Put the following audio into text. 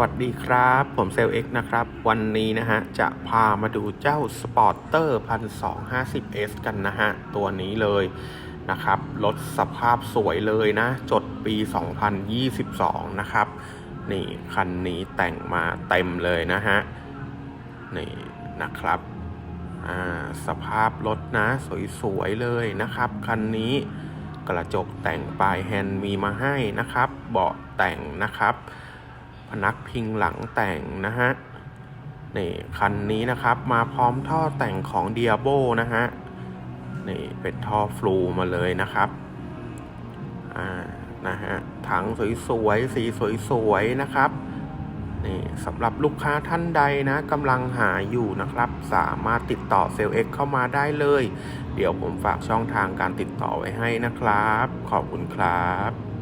วัสดีครับ ผมเซลเอ็กนะครับ วันนี้นะฮะ จะพามาดูเจ้าสปอร์เตอร์ 1250S กันนะฮะ ตัวนี้เลยนะครับ รถสภาพสวยเลยนะ จดปี 2022 นะครับ นี่ คันนี้แต่งมาเต็มเลยนะฮะ นี่นะครับ อ่า สภาพรถนะ สวยๆ เลยนะครับ คันนี้กระจกแต่งปลายแฮนด์มีมาให้นะครับ เบาะแต่งนะครับ นักพิงหลังแต่งนะฮะนี่คันนี้นะครับมาพร้อมท่อแต่งของ d i a b o นะฮะนี่เป็นท่อฟลูมาเลยนะครับอ่านะฮะถังสวยๆ สีสวยๆ นะครับนี่สำหรับลูกค้าท่านใดนะกำลังหาอยู่นะครับ สามารถติดต่อเซลเอ็กเข้ามาได้เลย เดี๋ยวผมฝากช่องทางการติดต่อไว้ให้นะครับ ขอบคุณครับ